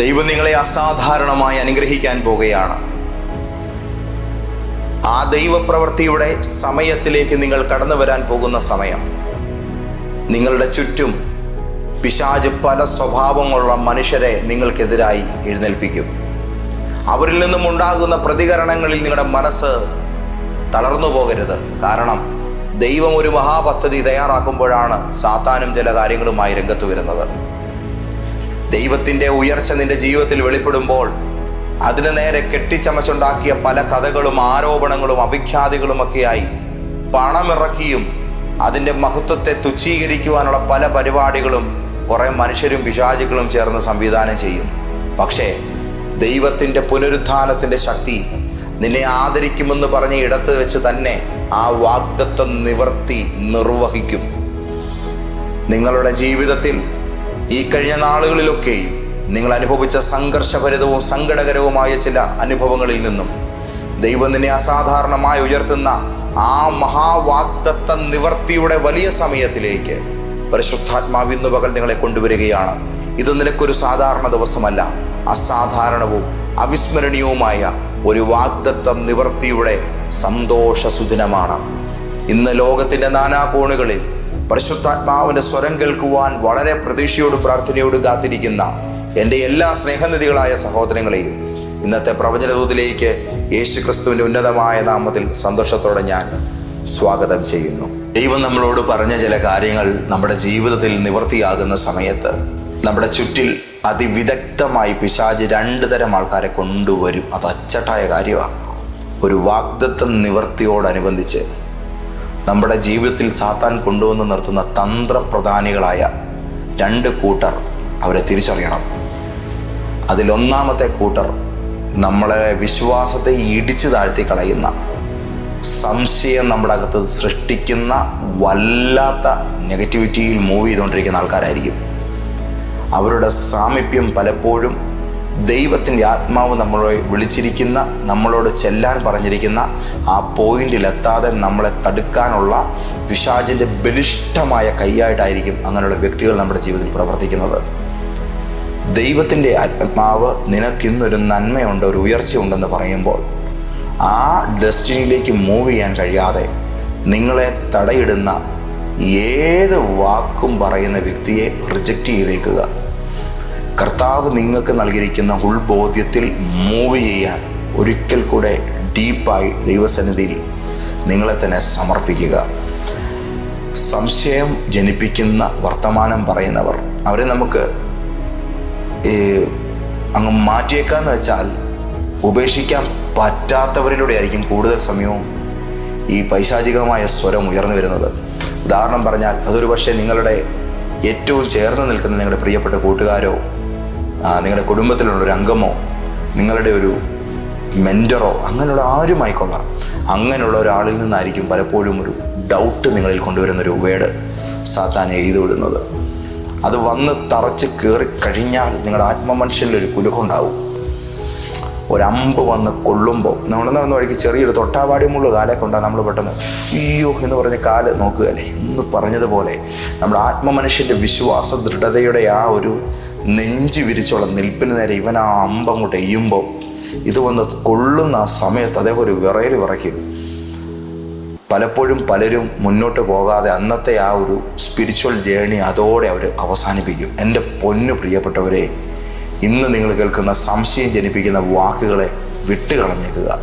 ദൈവം നിങ്ങളെ അസാധാരണമായി അനുഗ്രഹിക്കാൻ പോകുകയാണ് ആ ദൈവപ്രവൃത്തിയുടെ സമയത്തിലേക്ക് നിങ്ങൾ കടന്നു വരാൻ പോകുന്ന സമയം. നിങ്ങളുടെ ചുറ്റും പിശാജ് പല സ്വഭാവങ്ങളുള്ള മനുഷ്യരെ നിങ്ങൾക്കെതിരായി എഴുന്നേൽപ്പിക്കും. അവരിൽ നിന്നും ഉണ്ടാകുന്ന പ്രതികരണങ്ങളിൽ നിങ്ങളുടെ മനസ്സ് തളർന്നു പോകരുത്. കാരണം ദൈവം ഒരു മഹാപദ്ധതി തയ്യാറാക്കുമ്പോഴാണ് സാത്താനും ചില കാര്യങ്ങളുമായി രംഗത്ത് വരുന്നത്. ദൈവത്തിന്റെ ഉയർച്ച നിന്റെ ജീവിതത്തിൽ വെളിപ്പെടുമ്പോൾ അതിന് നേരെ കെട്ടിച്ചമച്ചുണ്ടാക്കിയ പല കഥകളും ആരോപണങ്ങളും അവിഖ്യാതികളുമൊക്കെയായി പണമിറക്കിയും അതിന്റെ മഹത്വത്തെ തുച്ഛീകരിക്കുവാനുള്ള പല പരിപാടികളും കുറേ മനുഷ്യരും പിശാചുകളും ചേർന്ന് സംവിധാനം ചെയ്യും. പക്ഷേ ദൈവത്തിന്റെ പുനരുത്ഥാനത്തിന്റെ ശക്തി നിന്നെ ആദരിക്കുമെന്ന് പറഞ്ഞ ഇടത്ത് വെച്ച് തന്നെ ആ വാഗ്ദത്വം നിവർത്തി നിർവഹിക്കും. നിങ്ങളുടെ ജീവിതത്തിൽ ഈ കഴിഞ്ഞ നാളുകളിലൊക്കെയും നിങ്ങൾ അനുഭവിച്ച സംഘർഷഭരിതവും സങ്കടകരവുമായ ചില അനുഭവങ്ങളിൽ നിന്നും ദൈവം നിന്നെ അസാധാരണമായി ഉയർത്തുന്ന ആ മഹാവാഗ്ദത്ത നിവർത്തിയുടെ വലിയ സമയത്തിലേക്ക് പരിശുദ്ധാത്മാവ് ഇന്ന് പകൽ നിങ്ങളെ കൊണ്ടുവരികയാണ്. ഇത് നിനക്കൊരു സാധാരണ ദിവസമല്ല. അസാധാരണവും അവിസ്മരണീയവുമായ ഒരു വാഗ്ദത്തം നിവർത്തിയുടെ സന്തോഷ സുദിനമാണ്. ഇന്ന് നാനാ നാനാകോണുകളിൽ പരിശുദ്ധാത്മാവിന്റെ സ്വരം കേൾക്കുവാൻ വളരെ പ്രതീക്ഷയോട് പ്രാർത്ഥനയോട് കാത്തിരിക്കുന്ന എന്റെ എല്ലാ സ്നേഹനിധികളായ സഹോദരങ്ങളെയും ഇന്നത്തെ പ്രവചനതൂതിലേക്ക് യേശു ക്രിസ്തുവിന്റെ ഉന്നതമായ നാമത്തിൽ സന്തോഷത്തോടെ ഞാൻ സ്വാഗതം ചെയ്യുന്നു. ദൈവം നമ്മളോട് പറഞ്ഞ ചില കാര്യങ്ങൾ നമ്മുടെ ജീവിതത്തിൽ നിവൃത്തിയാകുന്ന സമയത്ത് നമ്മുടെ ചുറ്റിൽ അതിവിദഗ്ധമായി പിശാജ് രണ്ട് തരം ആൾക്കാരെ കൊണ്ടുവരും. അത് അച്ചട്ടായ കാര്യമാണ്. ഒരു വാഗ്ദത്വം നിവർത്തിയോടനുബന്ധിച്ച് നമ്മുടെ ജീവിതത്തിൽ സാത്താൻ കൊണ്ടുവന്ന് നിർത്തുന്ന തന്ത്രപ്രധാനികളായ രണ്ട് കൂട്ടർ അവരെ തിരിച്ചറിയണം. അതിലൊന്നാമത്തെ കൂട്ടർ നമ്മളെ വിശ്വാസത്തെ ഇടിച്ചു താഴ്ത്തി കളയുന്ന സംശയം നമ്മുടെ അകത്ത് സൃഷ്ടിക്കുന്ന വല്ലാത്ത നെഗറ്റിവിറ്റിയിൽ മൂവ് ചെയ്തുകൊണ്ടിരിക്കുന്ന ആൾക്കാരായിരിക്കും. അവരുടെ സാമീപ്യം പലപ്പോഴും ദൈവത്തിന്റെ ആത്മാവ് നമ്മളെ വിളിച്ചിരിക്കുന്ന നമ്മളോട് ചെല്ലാൻ പറഞ്ഞിരിക്കുന്ന ആ പോയിന്റിൽ എത്താതെ നമ്മളെ തടുക്കാനുള്ള പിശാചിന്റെ ബലിഷ്ടമായ കൈയായിട്ടായിരിക്കും അങ്ങനെയുള്ള വ്യക്തികൾ നമ്മുടെ ജീവിതത്തിൽ പ്രവർത്തിക്കുന്നത്. ദൈവത്തിന്റെ ആത്മാവ് നിനക്കിന്നൊരു നന്മയുണ്ട് ഒരു ഉയർച്ചയുണ്ടെന്ന് പറയുമ്പോൾ ആ ഡെസ്റ്റിനിയിലേക്ക് മൂവ് ചെയ്യാൻ കഴിയാതെ നിങ്ങളെ തടയിടുന്ന ഏത് വാക്കും പറയുന്ന വ്യക്തിയെ റിജക്റ്റ് ചെയ്തേക്കുക. കർത്താവ് നിങ്ങൾക്ക് നൽകിയിരിക്കുന്ന ഉൾബോധ്യത്തിൽ മൂവ് ചെയ്യാൻ ഒരിക്കൽ കൂടെ ഡീപ്പായി ദൈവസന്നിധിയിൽ നിങ്ങളെ തന്നെ സമർപ്പിക്കുക. സംശയം ജനിപ്പിക്കുന്ന വർത്തമാനം പറയുന്നവർ അവരെ നമുക്ക് അങ്ങ് മാറ്റിയേക്കാന്ന് വെച്ചാൽ ഉപേക്ഷിക്കാൻ പറ്റാത്തവരിലൂടെ ആയിരിക്കും കൂടുതൽ സമയവും ഈ പൈശാചികമായ സ്വരം ഉയർന്നു വരുന്നത്. ഉദാഹരണം പറഞ്ഞാൽ അതൊരു പക്ഷേ നിങ്ങളുടെ ഏറ്റവും ചേർന്ന് നിൽക്കുന്ന നിങ്ങളുടെ പ്രിയപ്പെട്ട കൂട്ടുകാരോ നിങ്ങളുടെ കുടുംബത്തിലുള്ള ഒരു അംഗമോ നിങ്ങളുടെ ഒരു മെന്ററോ അങ്ങനെയുള്ള ആരുമായിക്കൊള്ളാം. അങ്ങനെയുള്ള ഒരാളിൽ നിന്നായിരിക്കും പലപ്പോഴും ഒരു ഡൗട്ട് നിങ്ങളിൽ കൊണ്ടുവരുന്നൊരു വേട് സാത്താൻ എഴുതി വിടുന്നത്. അത് വന്ന് തറച്ച് കയറി കഴിഞ്ഞാൽ നിങ്ങളുടെ ആത്മമനുഷ്യനിൽ ഒരു കുലുക്കുണ്ടാവും. ഒരമ്പ് വന്ന് കൊള്ളുമ്പോൾ നമ്മൾ നടന്ന വഴിക്ക് ചെറിയൊരു തൊട്ടാവാടിയുമുള്ള കാലെ കൊണ്ടാണ് നമ്മൾ പെട്ടെന്ന് അയ്യോ എന്ന് പറഞ്ഞ് കാൽ നോക്കുകയല്ലേ? എന്ന് പറഞ്ഞതുപോലെ നമ്മുടെ ആത്മമനുഷ്യന്റെ വിശ്വാസ ദൃഢതയുടെ ആ ഒരു നെഞ്ച് വിരിച്ചുള്ള നിൽപ്പിന് നേരെ ഇവൻ ആ അമ്പം കൊണ്ട് എയ്യുമ്പോൾ ഇത് വന്ന് കൊള്ളുന്ന ആ സമയത്ത് ഒരു വിറയൽ വിറയ്ക്കും. പലപ്പോഴും പലരും മുന്നോട്ട് പോകാതെ അന്നത്തെ ആ ഒരു സ്പിരിച്വൽ ജേണി അതോടെ അവർ അവസാനിപ്പിക്കും. എന്റെ പൊന്നു പ്രിയപ്പെട്ടവരെ ഇന്ന് നിങ്ങൾ കേൾക്കുന്ന സംശയം ജനിപ്പിക്കുന്ന വാക്കുകളെ വിട്ടുകളഞ്ഞേക്കുക.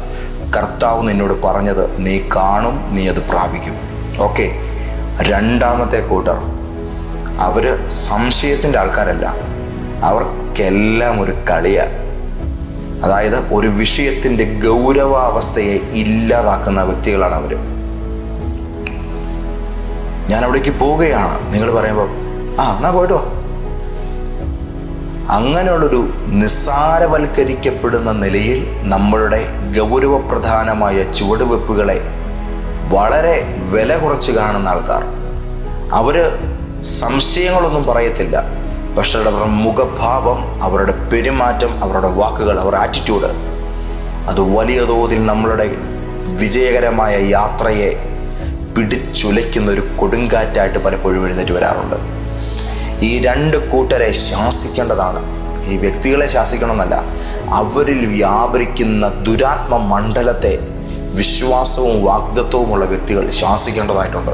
കർത്താവ് നിന്നോട് പറഞ്ഞത് നീ കാണും നീ അത് പ്രാപിക്കും. ഓക്കെ രണ്ടാമത്തെ കൂട്ടർ അവർ സംശയത്തിന്റെ ആൾക്കാരല്ല. അവർക്കെല്ലാം ഒരു കളിയാണ് അതായത് ഒരു വിഷയത്തിന്റെ ഗൗരവാവസ്ഥയെ ഇല്ലാതാക്കുന്ന വ്യക്തികളാണ് അവർ ഞാൻ അവിടേക്ക് പോവുകയാണ്. നിങ്ങൾ പറയുമ്പോൾ ആ എന്നാ പോയിട്ട് അങ്ങനെയുള്ളൊരു നിസ്സാരവൽക്കരിക്കപ്പെടുന്ന നിലയിൽ നമ്മളുടെ ഗൗരവപ്രധാനമായ ചുവടുവെപ്പുകളെ വളരെ വില കുറച്ച് കാണുന്ന ആൾക്കാർ. അവർ സംശയങ്ങളൊന്നും പറയത്തില്ല. പക്ഷേ അവരുടെ മുഖഭാവം അവരുടെ പെരുമാറ്റം അവരുടെ വാക്കുകൾ അവരുടെ ആറ്റിറ്റ്യൂഡ് അത് വലിയ തോതിൽ നമ്മളുടെ വിജയകരമായ യാത്രയെ പിടിച്ചുലയ്ക്കുന്ന ഒരു കൊടുങ്കാറ്റായിട്ട് പലപ്പോഴും എഴുന്നേറ്റ് വരാറുണ്ട്. ഈ രണ്ട് കൂട്ടരെ ശാസിക്കേണ്ടതാണ്. ഈ വ്യക്തികളെ ശാസിക്കണമെന്നല്ല അവരിൽ വ്യാപരിക്കുന്ന ദുരാത്മ മണ്ഡലത്തെ വിശ്വാസവും വാഗ്ദത്വവുമുള്ള വ്യക്തികൾ ശാസിക്കേണ്ടതായിട്ടുണ്ട്.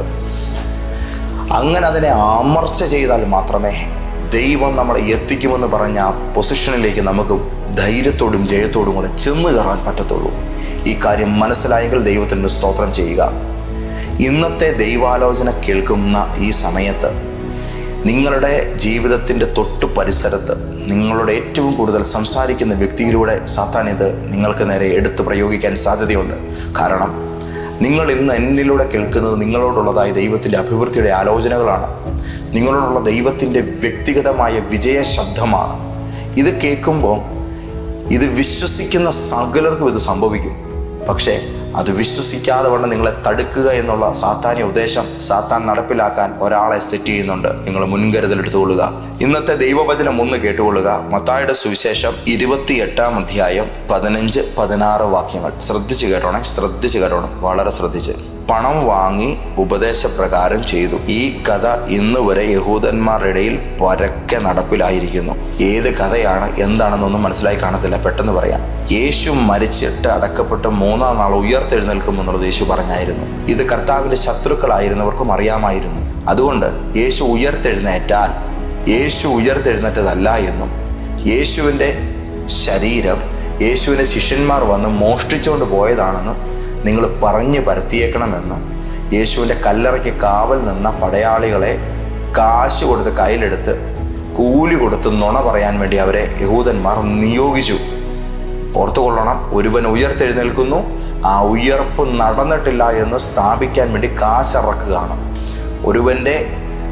അങ്ങനെ അതിനെ അമർച്ച ചെയ്താൽ മാത്രമേ ദൈവം നമ്മളെ എത്തിക്കുമെന്ന് പറഞ്ഞ ആ പൊസിഷനിലേക്ക് നമുക്ക് ധൈര്യത്തോടും ജയത്തോടും കൂടെ ചെന്ന് കയറാൻ പറ്റത്തുള്ളൂ. ഈ കാര്യം മനസ്സിലായെങ്കിൽ ദൈവത്തിന് സ്തോത്രം ചെയ്യുക. ഇന്നത്തെ ദൈവാലോചന കേൾക്കുന്ന ഈ സമയത്ത് നിങ്ങളുടെ ജീവിതത്തിന്റെ തൊട്ടു പരിസരത്ത് നിങ്ങളുടെ ഏറ്റവും കൂടുതൽ സംസാരിക്കുന്ന വ്യക്തിയിലൂടെ സാത്താൻ ഇത് നിങ്ങൾക്ക് നേരെ എടുത്തു പ്രയോഗിക്കാൻ സാധ്യതയുണ്ട്. കാരണം നിങ്ങൾ ഇന്ന് എന്നിലൂടെ കേൾക്കുന്നത് നിങ്ങളോടുള്ളതായ ദൈവത്തിന്റെ അഭിവൃദ്ധിയുടെ ആലോചനകളാണ്. നിങ്ങളോടുള്ള ദൈവത്തിന്റെ വ്യക്തിഗതമായ വിജയ ശബ്ദമാണ്. ഇത് കേൾക്കുമ്പോൾ ഇത് വിശ്വസിക്കുന്ന സകലർക്കും ഇത് സംഭവിക്കും. പക്ഷേ അത് വിശ്വസിക്കാതെ വേണം നിങ്ങളെ തടുക്കുക എന്നുള്ള സാത്താന്യ ഉദ്ദേശം സാത്താൻ നടപ്പിലാക്കാൻ ഒരാളെ സെറ്റ് ചെയ്യുന്നുണ്ട്. നിങ്ങൾ മുൻകരുതൽ എടുത്തുകൊള്ളുക ഇന്നത്തെ ദൈവവചനം ഒന്ന് കേട്ടുകൊള്ളുക. മത്തായുടെ സുവിശേഷം ഇരുപത്തി എട്ടാം അധ്യായം പതിനഞ്ച് പതിനാറ് വാക്യങ്ങൾ. ശ്രദ്ധിച്ച് കേട്ടോണേ ശ്രദ്ധിച്ച് കേട്ടോണം. വളരെ ശ്രദ്ധിച്ച്. പണം വാങ്ങി ഉപദേശപ്രകാരം ചെയ്തു. ഈ കഥ ഇന്ന് വരെ യഹൂദന്മാരുടെ ഇടയിൽ പരക്കെ നടപ്പിലായിരിക്കുന്നു. ഏത് കഥയാണ് എന്താണെന്നൊന്നും മനസ്സിലായി കാണത്തില്ല. പെട്ടെന്ന് പറയാം. യേശു മരിച്ചിട്ട് അടക്കപ്പെട്ട് മൂന്നാം നാൾ ഉയർത്തെഴുന്നേൽക്കുമെന്നുള്ളത് യേശു പറഞ്ഞായിരുന്നു. ഇത് കർത്താവിന്റെ ശത്രുക്കളായിരുന്നവർക്കും അറിയാമായിരുന്നു. അതുകൊണ്ട് യേശു ഉയർത്തെഴുന്നേറ്റാൽ യേശു ഉയർത്തെഴുന്നേറ്റതല്ല എന്നും യേശുവിന്റെ ശരീരം യേശുവിനെ ശിഷ്യന്മാർ വന്ന് മോഷ്ടിച്ചുകൊണ്ട് പോയതാണെന്നും നിങ്ങൾ പറഞ്ഞ് പരത്തിയേക്കണമെന്നും യേശുവിന്റെ കല്ലറയ്ക്ക് കാവൽ നിന്ന പടയാളികളെ കാശ് കൊടുത്ത് കയ്യിലെടുത്ത് കൂലി കൊടുത്ത് നുണ പറയാൻ വേണ്ടി അവരെ യഹൂദന്മാർ നിയോഗിച്ചു. ഓർത്തുകൊള്ളണം ഒരുവൻ ഉയർത്തെഴുന്നേൽക്കുന്നു. ആ ഉയർപ്പ് നടന്നിട്ടില്ല എന്ന് സ്ഥാപിക്കാൻ വേണ്ടി കാശിറക്കുകയാണ്. ഒരുവന്റെ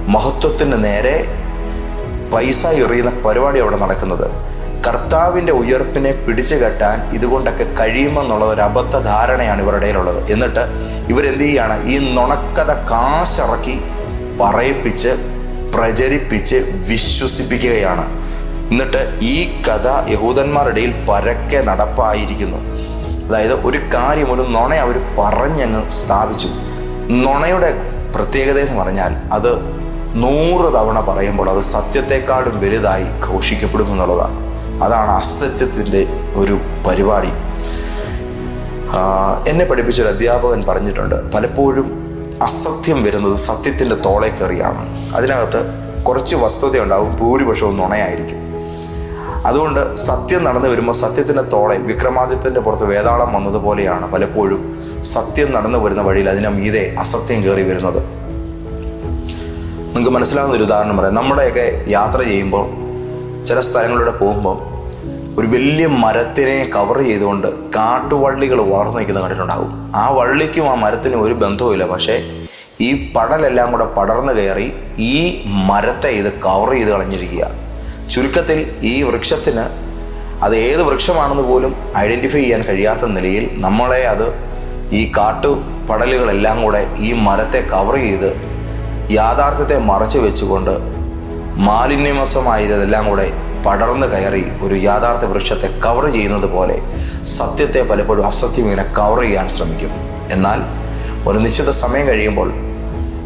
മഹത്വത്തിന് നേരെ പൈസ എറിയുന്ന പരിപാടി അവിടെ നടക്കുന്നത്. കർത്താവിന്റെ ഉയർപ്പിനെ പിടിച്ചു കെട്ടാൻ ഇതുകൊണ്ടൊക്കെ കഴിയുമെന്നുള്ള ഒരു അബദ്ധ ധാരണയാണ് ഇവരുടെ ഇടയിലുള്ളത്. എന്നിട്ട് ഇവരെന്ത് ചെയ്യാണ്? ഈ നുണക്കഥ കാശിറക്കി പറയിപ്പിച്ച് പ്രചരിപ്പിച്ച് വിശ്വസിപ്പിക്കുകയാണ്. എന്നിട്ട് ഈ കഥ യഹൂദന്മാരുടെ പരക്കെ നടപ്പായിരിക്കുന്നു. അതായത് ഒരു കാര്യം ഒരു നുണ അവർ പറഞ്ഞങ്ങ് സ്ഥാപിച്ചു. നുണയുടെ പ്രത്യേകത എന്ന് പറഞ്ഞാൽ അത് നൂറ് തവണ പറയുമ്പോൾ അത് സത്യത്തെക്കാളും വലുതായി ഘോഷിക്കപ്പെടുമെന്നുള്ളതാണ്. അതാണ് അസത്യത്തിന്റെ ഒരു പരിപാടി. എന്നെ പഠിപ്പിച്ചൊരു അധ്യാപകൻ പറഞ്ഞിട്ടുണ്ട് പലപ്പോഴും അസത്യം വരുന്നത് സത്യത്തിന്റെ തോളെ കയറിയാണ്. അതിനകത്ത് കുറച്ച് വസ്തുത ഉണ്ടാവും ഭൂരിപക്ഷവും നുണയായിരിക്കും. അതുകൊണ്ട് സത്യം നടന്നു വരുമ്പോൾ സത്യത്തിന്റെ തോളെ വിക്രമാദിത്യന്റെ പുറത്ത് വേതാളം വന്നതുപോലെയാണ് പലപ്പോഴും സത്യം നടന്നു വരുന്ന വഴിയിൽ അതിനെ മീതെ അസത്യം കയറി വരുന്നത്. നിങ്ങൾക്ക് മനസ്സിലാകുന്ന ഒരു ഉദാഹരണം പറയാം. നമ്മുടെയൊക്കെ യാത്ര ചെയ്യുമ്പോൾ ചില സ്ഥലങ്ങളിലൂടെ പോകുമ്പോൾ ഒരു വലിയ മരത്തിനെ കവർ ചെയ്തുകൊണ്ട് കാട്ടുവള്ളികൾ വളർന്നു നിൽക്കുന്നത് കണ്ടിട്ടുണ്ടാകും. ആ വള്ളിക്കും ആ മരത്തിനും ഒരു ബന്ധവുമില്ല. പക്ഷേ ഈ പടലെല്ലാം കൂടെ പടർന്നു കയറി ഈ മരത്തെ ഇത് കവർ ചെയ്ത് കളഞ്ഞിരിക്കുക. ചുരുക്കത്തിൽ ഈ വൃക്ഷത്തിന് അത് ഏത് വൃക്ഷമാണെന്ന് പോലും ഐഡന്റിഫൈ ചെയ്യാൻ കഴിയാത്ത നിലയിൽ നമ്മളെ അത് ഈ കാട്ടു പടലുകളെല്ലാം കൂടെ ഈ മരത്തെ കവർ ചെയ്ത് യാഥാർത്ഥ്യത്തെ മറച്ചു വെച്ചുകൊണ്ട് മാലിന്യമസമായതെല്ലാം കൂടെ പടർന്നു കയറി ഒരു യാഥാർത്ഥ്യ വൃക്ഷത്തെ കവർ ചെയ്യുന്നത് പോലെ സത്യത്തെ പലപ്പോഴും അസത്യം ഇങ്ങനെ കവർ ചെയ്യാൻ ശ്രമിക്കും. എന്നാൽ ഒരു നിശ്ചിത സമയം കഴിയുമ്പോൾ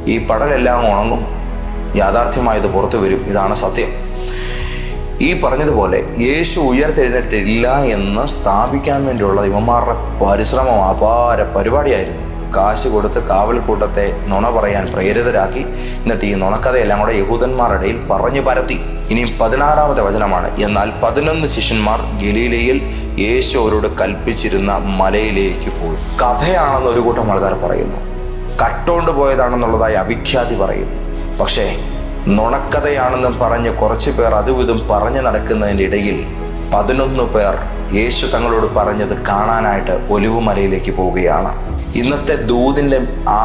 ഈ പടലെല്ലാം ഉണങ്ങും. യാഥാർത്ഥ്യമായത് പുറത്തു വരും. ഇതാണ് സത്യം. ഈ പറഞ്ഞതുപോലെ യേശു ഉയർത്തെഴുന്നേറ്റില്ല എന്ന് സ്ഥാപിക്കാൻ വേണ്ടിയുള്ള ഇവന്മാരുടെ പരിശ്രമം അപാര പരിപാടിയായിരുന്നു. കാശ് കൊടുത്ത് കാവൽക്കൂട്ടത്തെ നുണ പറയാൻ പ്രേരിതരാക്കി. എന്നിട്ട് ഈ നുണക്കഥയെല്ലാം കൂടെ യഹൂദന്മാരുടെ ഇടയിൽ പറഞ്ഞു പരത്തി. ഇനി പതിനാറാമത്തെ വചനമാണ്. എന്നാൽ പതിനൊന്ന് ശിഷ്യന്മാർ ഗലീലയിൽ യേശു അവരോട് കൽപ്പിച്ചിരുന്ന മലയിലേക്ക് പോയി. കഥയാണെന്ന് ഒരു കൂട്ടം ആൾക്കാർ പറയുന്നു. കട്ടോണ്ട് പോയതാണെന്നുള്ളതായി അവിഖ്യാതി പറയുന്നു. പക്ഷേ നുണക്കഥയാണെന്നും പറഞ്ഞ് കുറച്ച് പേർ അതും ഇതും പറഞ്ഞു നടക്കുന്നതിന്റെ ഇടയിൽ പതിനൊന്ന് പേർ യേശു തങ്ങളോട് പറഞ്ഞത് കാണാനായിട്ട് ഒലിവുമലയിലേക്ക് പോവുകയാണ്. ഇന്നത്തെ ദൂതിന്റെ ആ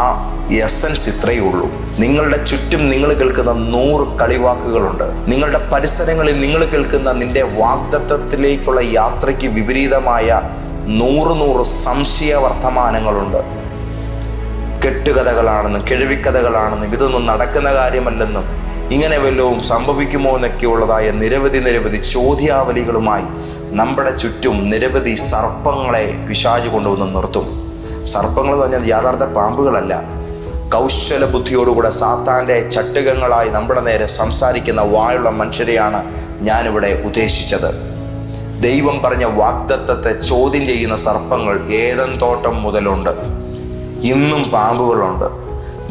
എസൻസ് ഇത്രയേ ഉള്ളൂ. നിങ്ങളുടെ ചുറ്റും നിങ്ങൾ കേൾക്കുന്ന നൂറ് കളിവാക്കുകളുണ്ട്. നിങ്ങളുടെ പരിസരങ്ങളിൽ നിങ്ങൾ കേൾക്കുന്ന നിന്റെ വാഗ്ദത്വത്തിലേക്കുള്ള യാത്രയ്ക്ക് വിപരീതമായ നൂറ് നൂറ് സംശയ വർത്തമാനങ്ങളുണ്ട് കെട്ടുകഥകളാണെന്നും കിഴവിക്കഥകളാണെന്നും ഇതൊന്നും നടക്കുന്ന കാര്യമല്ലെന്നും ഇങ്ങനെ വല്ലതും സംഭവിക്കുമോ എന്നൊക്കെയുള്ളതായ നിരവധി നിരവധി ചോദ്യാവലികളുമായി നമ്മുടെ ചുറ്റും നിരവധി സർപ്പങ്ങളെ പിശാചു കൊണ്ടുവന്ന് നിർത്തും. സർപ്പങ്ങൾ എന്ന് പറഞ്ഞാൽ യാഥാർത്ഥ പാമ്പുകളല്ല. കൗശല ബുദ്ധിയോടുകൂടെ സാത്താന്റെ ചട്ടുകങ്ങളായി നമ്മുടെ നേരെ സംസാരിക്കുന്ന വായുള്ള മനുഷ്യരെയാണ് ഞാനിവിടെ ഉദ്ദേശിച്ചത്. ദൈവം പറഞ്ഞ വാഗ്ദത്തത്തെ ചോദ്യം ചെയ്യുന്ന സർപ്പങ്ങൾ ഏതൻ തോട്ടം മുതലുണ്ട്. ഇന്നും പാമ്പുകളുണ്ട്.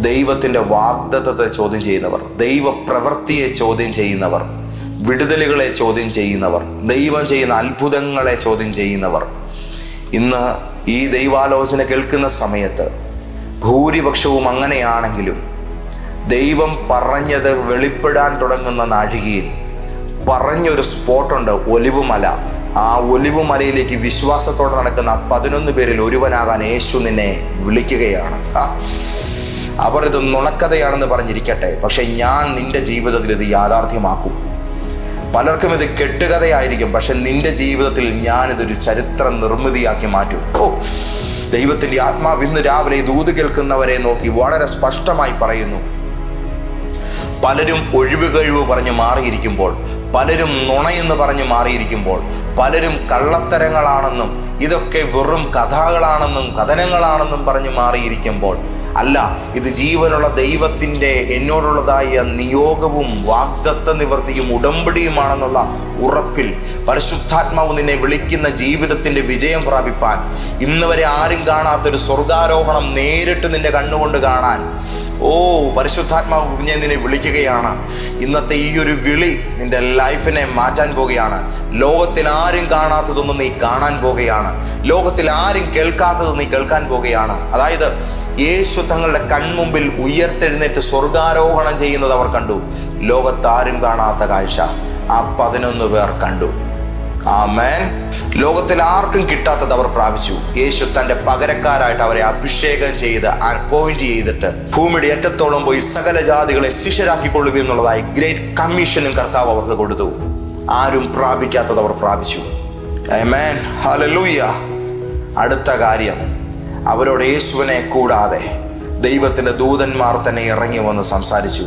ദൈവത്തിന്റെ വാഗ്ദത്തത്തെ ചോദ്യം ചെയ്യുന്നവർ ദൈവപ്രവൃത്തിയെ ചോദ്യം ചെയ്യുന്നവർ വിടുതലുകളെ ചോദ്യം ചെയ്യുന്നവർ ദൈവം ചെയ്യുന്ന അത്ഭുതങ്ങളെ ചോദ്യം ചെയ്യുന്നവർ. ഇന്ന് ഈ ദൈവാലോചന കേൾക്കുന്ന സമയത്ത് ഭൂരിപക്ഷവും അങ്ങനെയാണെങ്കിലും ദൈവം പറഞ്ഞത് വെളിപ്പെടാൻ തുടങ്ങുന്ന നാഴികയിൽ പറഞ്ഞൊരു സ്പോട്ടുണ്ട് ഒലിവുമല. ആ ഒലിവുമലയിലേക്ക് വിശ്വാസത്തോടെ നടക്കുന്ന പതിനൊന്ന് പേരിൽ ഒരുവനാകാൻ യേശു നിന്നെ വിളിക്കുകയാണ്. അവർ ഇത് നുണക്കഥയാണെന്ന് പറഞ്ഞിരിക്കട്ടെ. പക്ഷെ ഞാൻ നിന്റെ ജീവിതത്തിൽ ഇത് യാഥാർത്ഥ്യമാക്കും. പലർക്കും ഇത് കെട്ടുകഥയായിരിക്കും. പക്ഷെ നിന്റെ ജീവിതത്തിൽ ഞാനിതൊരു ചരിത്ര നിർമ്മിതിയാക്കി മാറ്റും. ഓ ദൈവത്തിന്റെ ആത്മാവ് ഇന്ന് രാവിലെ ദൂത് കേൾക്കുന്നവരെ നോക്കി വളരെ സ്പഷ്ടമായി പറയുന്നു. പലരും ഒഴിവ് കഴിവ് പറഞ്ഞ് മാറിയിരിക്കുമ്പോൾ പലരും നുണയെന്ന് പറഞ്ഞ് മാറിയിരിക്കുമ്പോൾ പലരും കള്ളത്തരങ്ങളാണെന്നും ഇതൊക്കെ വെറും കഥകളാണെന്നും കഥനങ്ങളാണെന്നും പറഞ്ഞ് മാറിയിരിക്കുമ്പോൾ അല്ല ഇത് ജീവനുള്ള ദൈവത്തിന്റെ എന്നോടുള്ളതായ നിയോഗവും വാഗ്ദത്ത നിവൃത്തിയും ഉടമ്പടിയുമാണെന്നുള്ള ഉറപ്പിൽ പരിശുദ്ധാത്മാവ് നിന്നെ വിളിക്കുന്ന ജീവിതത്തിന്റെ വിജയം പ്രാപിപ്പാൻ. ഇന്ന് വരെ ആരും കാണാത്തൊരു സ്വർഗാരോഹണം നേരിട്ട് നിന്റെ കണ്ണുകൊണ്ട് കാണാൻ. ഓ പരിശുദ്ധാത്മാവ് കുഞ്ഞെ നിന്നെ വിളിക്കുകയാണ്. ഇന്നത്തെ ഈ ഒരു വിളി നിന്റെ ലൈഫിനെ മാറ്റാൻ പോവുകയാണ് ലോകത്തിൽ ആരും കാണാത്തതൊന്നും നീ കാണാൻ പോകുകയാണ്. ലോകത്തിൽ ആരും കേൾക്കാത്തത് നീ കേൾക്കാൻ പോകുകയാണ്. അതായത് യേശു തങ്ങളുടെ കൺമുമ്പിൽ ഉയർത്തെഴുന്നേറ്റ് സ്വർഗാരോഹണം ചെയ്യുന്നത് അവർ കണ്ടു. ലോകത്താരും കാണാത്ത കാഴ്ച. ആ പതിനൊന്ന് പേർ കണ്ടു. ആമേൻ. ലോകത്തിൽ ആർക്കും കിട്ടാത്തത് അവർ പ്രാപിച്ചു. യേശു തന്റെ പകരക്കാരായിട്ട് അവരെ അഭിഷേകം ചെയ്ത് അപ്പോയിന്റ് ചെയ്തിട്ട് ഭൂമിയുടെ ഏറ്റത്തോളം പോയി സകല ജാതികളെ ശിഷ്യരാക്കിക്കൊള്ളുക എന്നുള്ളതായി ഗ്രേറ്റ് കമ്മീഷനും കർത്താവ് അവർക്ക് കൊടുത്തു. ആരും പ്രാപിക്കാത്തത് അവർ പ്രാപിച്ചു. അടുത്ത കാര്യം. അവരോട് യേശുവിനെ കൂടാതെ ദൈവത്തിന്റെ ദൂതന്മാർ തന്നെ ഇറങ്ങി വന്ന് സംസാരിച്ചു.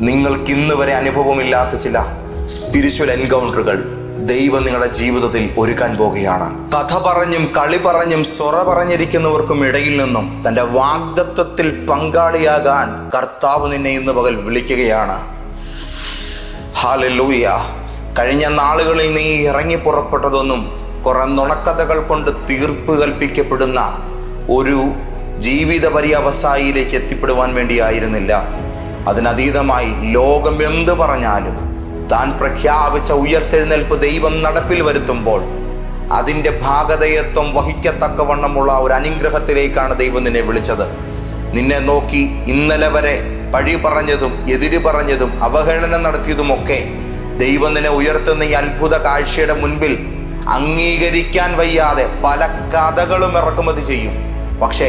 നിങ്ങൾക്ക് ഇന്ന് വരെ അനുഭവമില്ലാത്ത ചില സ്പിരിച്വൽ എൻകൗണ്ടറുകൾ ദൈവം നിങ്ങളുടെ ജീവിതത്തിൽ ഒരുക്കാൻ പോകുകയാണ്. കഥ പറഞ്ഞും കളി പറഞ്ഞും സൊറ പറഞ്ഞിരിക്കുന്നവർക്കും ഇടയിൽ നിന്നും തന്റെ വാഗ്ദത്വത്തിൽ പങ്കാളിയാകാൻ കർത്താവ് നിന്നെ ഇന്ന് പകൽ വിളിക്കുകയാണ്. ഹാലലൂയ കഴിഞ്ഞ നാളുകളിൽ നീ ഇറങ്ങി പുറപ്പെട്ടതൊന്നും കുറെ നുണക്കഥകൾ കൊണ്ട് തീർപ്പ് കൽപ്പിക്കപ്പെടുന്ന ഒരു ജീവിത പര്യവസായിയിലേക്ക് എത്തിപ്പെടുവാൻ വേണ്ടിയായിരുന്നില്ല. അതിനതീതമായി ലോകം എന്ത് പറഞ്ഞാലും താൻ പ്രഖ്യാപിച്ച ഉയർത്തെഴുന്നേൽപ്പ് ദൈവം നടപ്പിൽ വരുത്തുമ്പോൾ അതിന്റെ ഭാഗതയത്വം വഹിക്കത്തക്കവണ്ണമുള്ള ഒരു അനുഗ്രഹത്തിലേക്കാണ് ദൈവം നിന്നെ വിളിച്ചത്. നിന്നെ നോക്കി ഇന്നലെ വരെ പഴി പറഞ്ഞതും എതിര് പറഞ്ഞതും അവഹേളനം നടത്തിയതുമൊക്കെ ദൈവം നിന്നെ ഉയർത്തുന്ന ഈ അത്ഭുത കാഴ്ചയുടെ മുൻപിൽ അംഗീകരിക്കാൻ വയ്യാതെ പല കഥകളും ഇറക്കുമതി ചെയ്യും. പക്ഷേ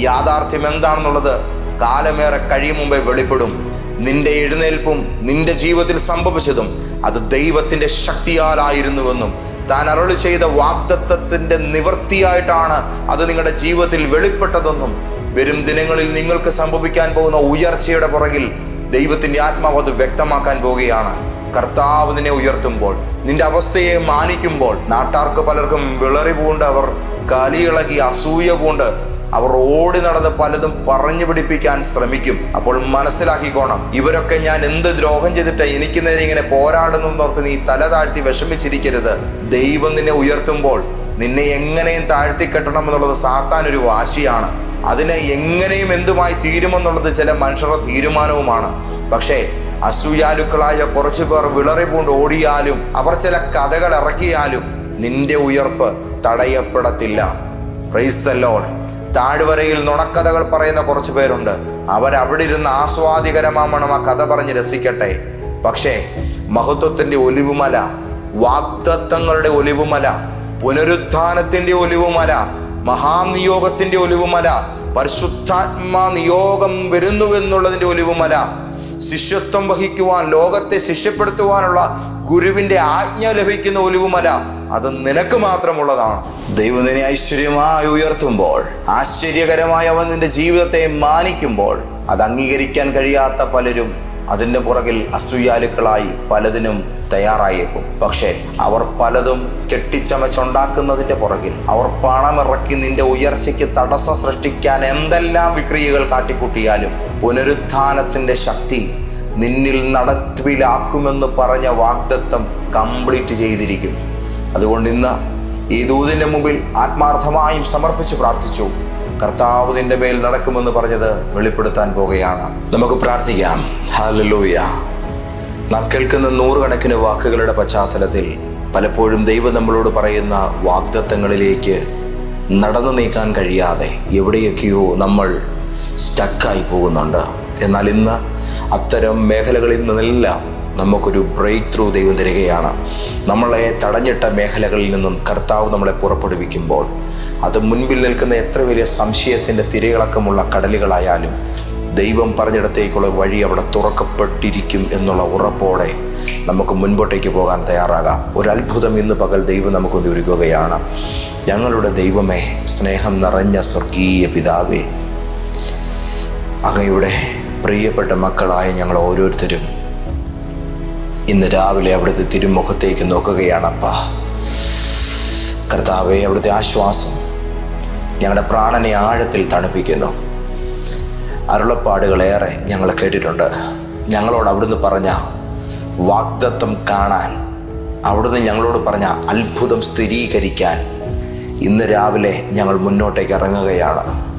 യാഥാർത്ഥ്യം എന്താണെന്നുള്ളത് കാലമേറെ കഴിയും മുമ്പേ വെളിപ്പെടും. നിന്റെ എഴുന്നേൽപ്പും നിന്റെ ജീവിതത്തിൽ സംഭവിച്ചതും അത് ദൈവത്തിന്റെ ശക്തിയാലായിരുന്നുവെന്നും താൻ അരുളി ചെയ്ത വാഗ്ദത്വത്തിന്റെ നിവൃത്തിയായിട്ടാണ് അത് നിങ്ങളുടെ ജീവിതത്തിൽ വെളിപ്പെട്ടതെന്നും വരും ദിനങ്ങളിൽ നിങ്ങൾക്ക് സംഭവിക്കാൻ പോകുന്ന ഉയർച്ചയുടെ പുറകിൽ ദൈവത്തിന്റെ ആത്മാവ് അത് വ്യക്തമാക്കാൻ പോവുകയാണ് കർത്താവ് നിന്നെ ഉയർത്തുമ്പോൾ നിന്റെ അവസ്ഥയെ മാനിക്കുമ്പോൾ നാട്ടാർക്ക് പലർക്കും വിളറി പൂണ്ട് അവർ. കലിയിളകി അസൂയ പൂണ്ട് അവർ ഓടി നടന്ന് പലതും പറഞ്ഞു പിടിപ്പിക്കാൻ ശ്രമിക്കും. അപ്പോൾ മനസ്സിലാക്കിക്കോണം ഇവരൊക്കെ ഞാൻ എന്ത് ദ്രോഹം ചെയ്തിട്ട് എനിക്ക് നേരെ ഇങ്ങനെ പോരാടുന്നു എന്നോർത്ത് നീ തല താഴ്ത്തി വിഷമിച്ചിരിക്കരുത്. ദൈവം നിന്നെ ഉയർത്തുമ്പോൾ നിന്നെ എങ്ങനെയും താഴ്ത്തിക്കെട്ടണം എന്നുള്ളത് സാത്താൻ ഒരു വാശിയാണ്. അതിനെ എങ്ങനെയും എന്തുമായി തീരുമെന്നുള്ളത് ചില മനുഷ്യരുടെ തീരുമാനവുമാണ്. പക്ഷേ അസൂയാലുക്കളായ കുറച്ചു പേർ വിളറി പൂണ്ട് ഓടിയാലും അവർ ചില കഥകൾ ഇറക്കിയാലും നിന്റെ ഉയർപ്പ് തടയപ്പെടത്തില്ല. ലോർഡ് താഴ്വരയിൽ നുണക്കഥകൾ പറയുന്ന കുറച്ച് പേരുണ്ട്. അവരവിടെ ഇരുന്ന് ആസ്വാദികരമാവണം ആ കഥ പറഞ്ഞ് രസിക്കട്ടെ. പക്ഷേ മഹത്വത്തിന്റെ ഒലിവുമല വാഗ്ദത്തങ്ങളുടെ ഒലിവുമല പുനരുത്ഥാനത്തിന്റെ ഒലിവുമല മഹാനിയോഗത്തിന്റെ ഒലിവുമല പരിശുദ്ധാത്മാ നിയോഗം വരുന്നുവെന്നുള്ളതിന്റെ ഒലിവുമല ശിഷ്യത്വം വഹിക്കുവാൻ ലോകത്തെ ശിഷ്യപ്പെടുത്തുവാനുള്ള ഗുരുവിന്റെ ആജ്ഞ ലഭിക്കുന്ന ഒലിവുമല അത് നിനക്ക് മാത്രമുള്ളതാണ്. ദൈവം നിന്നെ ഐശ്വര്യമായി ഉയർത്തുമ്പോൾ ആശ്ചര്യകരമായി അവൻ നിന്റെ ജീവിതത്തെ മാനിക്കുമ്പോൾ അത് അംഗീകരിക്കാൻ കഴിയാത്ത പലരും അതിന്റെ പുറകിൽ അസൂയാലുക്കളായി പലതിനും തയ്യാറായേക്കും. പക്ഷേ അവർ പലതും കെട്ടിച്ചമച്ചുണ്ടാക്കുന്നതിന്റെ പുറകിൽ അവർ പണമിറക്കി നിന്റെ ഉയർച്ചയ്ക്ക് തടസ്സം സൃഷ്ടിക്കാൻ എന്തെല്ലാം വിക്രിയകൾ കാട്ടിക്കൂട്ടിയാലും പുനരുത്ഥാനത്തിന്റെ ശക്തി നിന്നിൽ നടപ്പിലാക്കുമെന്ന് പറഞ്ഞ വാഗ്ദത്തം കംപ്ലീറ്റ് ചെയ്തിരിക്കും. അതുകൊണ്ട് ഇന്ന് ഈ ദൂതിന്റെ മുമ്പിൽ ആത്മാർത്ഥമായും സമർപ്പിച്ച് പ്രാർത്ഥിച്ചു. കർത്താവ് നിന്റെ മേൽ നടക്കുമെന്ന് പറഞ്ഞത് വെളിപ്പെടുത്താൻ പോകുകയാണ്. നമുക്ക് പ്രാർത്ഥിക്കാം. ഹാലലൂയ നാം കേൾക്കുന്ന നൂറുകണക്കിന് വാക്കുകളുടെ പശ്ചാത്തലത്തിൽ പലപ്പോഴും ദൈവം നമ്മളോട് പറയുന്ന വാഗ്ദത്തങ്ങളിലേക്ക് നടന്നു നീക്കാൻ കഴിയാതെ എവിടെയൊക്കെയോ നമ്മൾ സ്റ്റക്കായി പോകുന്നുണ്ട്. എന്നാൽ ഇന്ന് അത്തരം മേഖലകളിൽ നിന്നെല്ലാം നമുക്കൊരു ബ്രേക്ക് ത്രൂ ദൈവം തരികയാണ്. നമ്മളെ തടഞ്ഞിട്ട മേഖലകളിൽ നിന്നും കർത്താവ് നമ്മളെ പുറപ്പെടുവിക്കുമ്പോൾ അത് മുൻപിൽ നിൽക്കുന്ന എത്ര വലിയ സംശയത്തിന്റെ തിരയിളക്കമുള്ള കടലുകളായാലും ദൈവം പറഞ്ഞിടത്തേക്കുള്ള വഴി അവിടെ തുറക്കപ്പെട്ടിരിക്കും എന്നുള്ള ഉറപ്പോടെ നമുക്ക് മുൻപോട്ടേക്ക് പോകാൻ തയ്യാറാകാം. ഒരു അത്ഭുതം ഇന്ന് പകൽ ദൈവം നമുക്ക് ഒരുക്കുകയാണ്. ഞങ്ങളുടെ ദൈവമേ സ്നേഹം നിറഞ്ഞ സ്വർഗീയ പിതാവേ അങ്ങയുടെ പ്രിയപ്പെട്ട മക്കളായ ഞങ്ങൾ ഓരോരുത്തരും ഇന്ന് രാവിലെ അവിടുത്തെ തിരുമുഖത്തേക്ക് നോക്കുകയാണപ്പാ. കർത്താവെ അവിടുത്തെ ആശ്വാസം ഞങ്ങളുടെ പ്രാണനെ ആഴത്തിൽ തണുപ്പിക്കുന്നു. അരുളപ്പാടുകളേറെ ഞങ്ങൾ കേട്ടിട്ടുണ്ട്. ഞങ്ങളോട് അവിടുന്ന് പറഞ്ഞ വാഗ്ദത്വം കാണാൻ അവിടുന്ന് ഞങ്ങളോട് പറഞ്ഞ അത്ഭുതം സ്ഥിരീകരിക്കാൻ ഇന്ന് രാവിലെ ഞങ്ങൾ മുന്നോട്ടേക്ക് ഇറങ്ങുകയാണ്.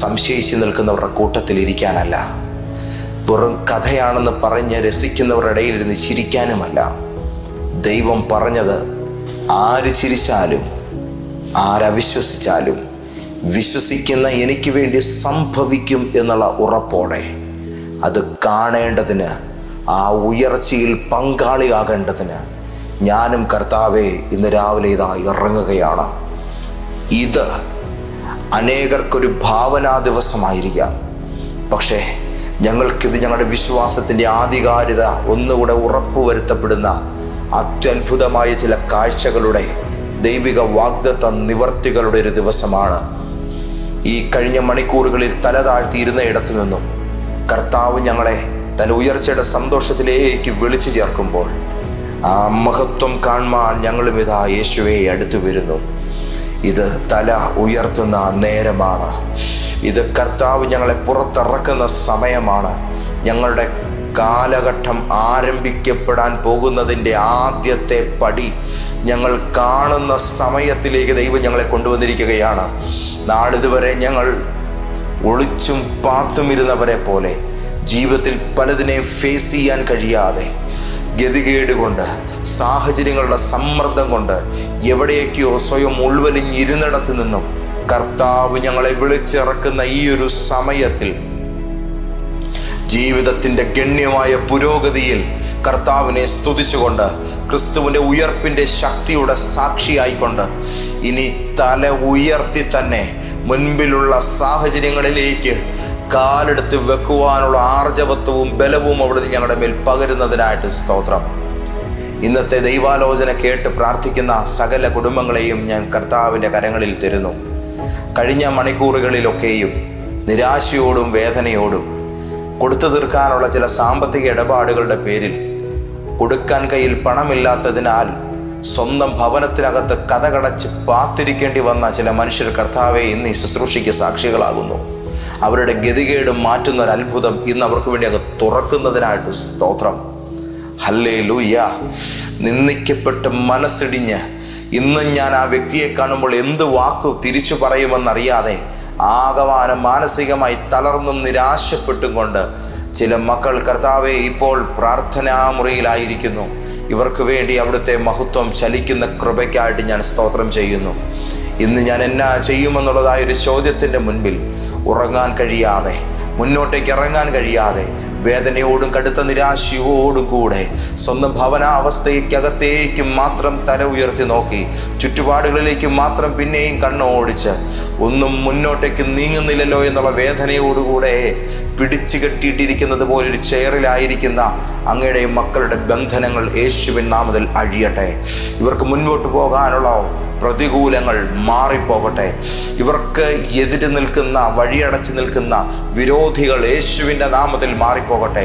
സംശയിച്ച് നിൽക്കുന്നവരുടെ കൂട്ടത്തിൽ ഇരിക്കാനല്ല വെറും കഥയാണെന്ന് പറഞ്ഞ് രസിക്കുന്നവരുടെ ഇടയിൽ ഇരുന്ന് ചിരിക്കാനുമല്ല. ദൈവം പറഞ്ഞത് ആര് ചിരിച്ചാലും ആരവിശ്വസിച്ചാലും വിശ്വസിക്കുന്ന എനിക്ക് വേണ്ടി സംഭവിക്കും എന്നുള്ള ഉറപ്പോടെ അത് കാണേണ്ടതിന് ആ ഉയർച്ചയിൽ പങ്കാളിയാകേണ്ടതിന് ഞാനും കർത്താവെ ഇന്ന് രാവിലെ ഇതാ ഇറങ്ങുകയാണ്. ഇത് അനേകർക്കൊരു ഭാവനാ ദിവസമായിരിക്കാം. പക്ഷേ ഞങ്ങൾക്കിത് ഞങ്ങളുടെ വിശ്വാസത്തിന്റെ ആധികാരിത ഒന്നുകൂടെ ഉറപ്പുവരുത്തപ്പെടുന്ന അത്യത്ഭുതമായ ചില കാഴ്ചകളുടെ ദൈവിക വാഗ്ദത്ത നിവർത്തികളുടെ ഒരു ദിവസമാണ്. ഈ കഴിഞ്ഞ മണിക്കൂറുകളിൽ തല താഴ്ത്തിയിരുന്ന ഇടത്തു നിന്നും കർത്താവ് ഞങ്ങളെ തന്റെ ഉയർച്ചയുടെ സന്തോഷത്തിലേക്ക് വിളിച്ചു ചേർക്കുമ്പോൾ ആ മഹത്വം കാണുവാൻ ഞങ്ങളും ഇതാ യേശുവെ അടുത്തു വരുന്നു. ഇത് തല ഉയർത്തുന്ന നേരമാണ്. ഇത് കർത്താവ് ഞങ്ങളെ പുറത്തിറക്കുന്ന സമയമാണ്. ഞങ്ങളുടെ കാലഘട്ടം ആരംഭിക്കപ്പെടാൻ പോകുന്നതിന്റെ ആദ്യത്തെ പടി ഞങ്ങൾ കാണുന്ന സമയത്തിലേക്ക് ദൈവം ഞങ്ങളെ കൊണ്ടുവന്നിരിക്കുകയാണ്. നാളിതുവരെ ഞങ്ങൾ ഒളിച്ചും പാത്തുമിരുന്നവരെ പോലെ ജീവിതത്തിൽ പലതിനെയും ഫേസ് ചെയ്യാൻ കഴിയാതെ ഗതികേട് കൊണ്ട് സാഹചര്യങ്ങളുടെ സമ്മർദ്ദം കൊണ്ട് എവിടെയൊക്കെയോ സ്വയം ഉൾവലിഞ്ഞിരുന്നിടത്ത് നിന്നും കർത്താവ് ഞങ്ങളെ വിളിച്ചിറക്കുന്ന ഈ ഒരു സമയത്തിൽ ജീവിതത്തിന്റെ ഗണ്യമായ പുരോഗതിയിൽ കർത്താവിനെ സ്തുതിച്ചുകൊണ്ട് ക്രിസ്തുവിന്റെ ഉയർപ്പിന്റെ ശക്തിയുടെ സാക്ഷിയായിക്കൊണ്ട് ഇനി തല ഉയർത്തി തന്നെ മുൻപിലുള്ള സാഹചര്യങ്ങളിലേക്ക് കാലെടുത്ത് വെക്കുവാനുള്ള ആർജവത്വവും ബലവും അവിടുന്ന് ഞങ്ങളുടെ മേൽ പകരുന്നതിനായിട്ട് സ്തോത്രം. ഇന്നത്തെ ദൈവാലോചന കേട്ട് പ്രാർത്ഥിക്കുന്ന സകല കുടുംബങ്ങളെയും ഞാൻ കർത്താവിന്റെ കരങ്ങളിൽ തരുന്നു. കഴിഞ്ഞ മണിക്കൂറുകളിലൊക്കെയും നിരാശയോടും വേദനയോടും കൊടുത്തു തീർക്കാനുള്ള ചില സാമ്പത്തിക ഇടപാടുകളുടെ പേരിൽ കൊടുക്കാൻ കയ്യിൽ പണമില്ലാത്തതിനാൽ സ്വന്തം ഭവനത്തിനകത്ത് കഥകടച്ച് പാത്തിരിക്കേണ്ടി വന്ന ചില മനുഷ്യർ കർത്താവെ ഇന്ന് ഈ ശുശ്രൂഷയ്ക്ക് സാക്ഷികളാകുന്നു. അവരുടെ ഗതികേട് മാറ്റുന്ന ഒരു അത്ഭുതം ഇന്ന് അവർക്ക് വേണ്ടി അങ്ങ് തുറക്കുന്നതിനായിട്ട് സ്തോത്രം. ഹല്ലേ ലൂയ നിന്ദിക്കപ്പെട്ട് മനസ്സിടിഞ്ഞ് ഇന്ന് ഞാൻ ആ വ്യക്തിയെ കാണുമ്പോൾ എന്ത് വാക്കു തിരിച്ചു പറയുമെന്നറിയാതെ ആകമാനം മാനസികമായി തളർന്നും നിരാശപ്പെട്ടും കൊണ്ട് ചില മക്കൾ കർത്താവെ ഇപ്പോൾ പ്രാർത്ഥനാ മുറിയിലായിരിക്കുന്നു ഇവർക്ക് വേണ്ടി അവിടുത്തെ മഹത്വം ചലിക്കുന്ന കൃപയ്ക്കായിട്ട് ഞാൻ സ്തോത്രം ചെയ്യുന്നു. ഇന്ന് ഞാൻ എന്നാ ചെയ്യുമെന്നുള്ളതായ ഒരു ചോദ്യത്തിന്റെ മുൻപിൽ ഉറങ്ങാൻ കഴിയാതെ മുന്നോട്ടേക്ക് ഇറങ്ങാൻ കഴിയാതെ വേദനയോടും കടുത്ത നിരാശയോടും കൂടെ സ്വന്തം ഭവനാവസ്ഥയ്ക്കകത്തേക്കും മാത്രം തല ഉയർത്തി നോക്കി ചുറ്റുപാടുകളിലേക്ക് മാത്രം പിന്നെയും കണ്ണോടിച്ച് ഒന്നും മുന്നോട്ടേക്ക് നീങ്ങുന്നില്ലല്ലോ എന്നുള്ള വേദനയോടുകൂടെ പിടിച്ചു കെട്ടിയിട്ടിരിക്കുന്നത് പോലൊരു ചെയറിലായിരിക്കുന്ന അങ്ങയുടെ മക്കളുടെ ബന്ധനങ്ങൾ യേശുവിൻ നാമത്തിൽ അഴിയട്ടെ. ഇവർക്ക് മുന്നോട്ട് പോകാനുള്ള? പ്രതികൂലങ്ങൾ മാറിപ്പോകട്ടെ. ഇവർക്ക് എതിര് നിൽക്കുന്ന വഴിയടച്ച് നിൽക്കുന്ന വിരോധികൾ യേശുവിന്റെ നാമത്തിൽ മാറിപ്പോകട്ടെ.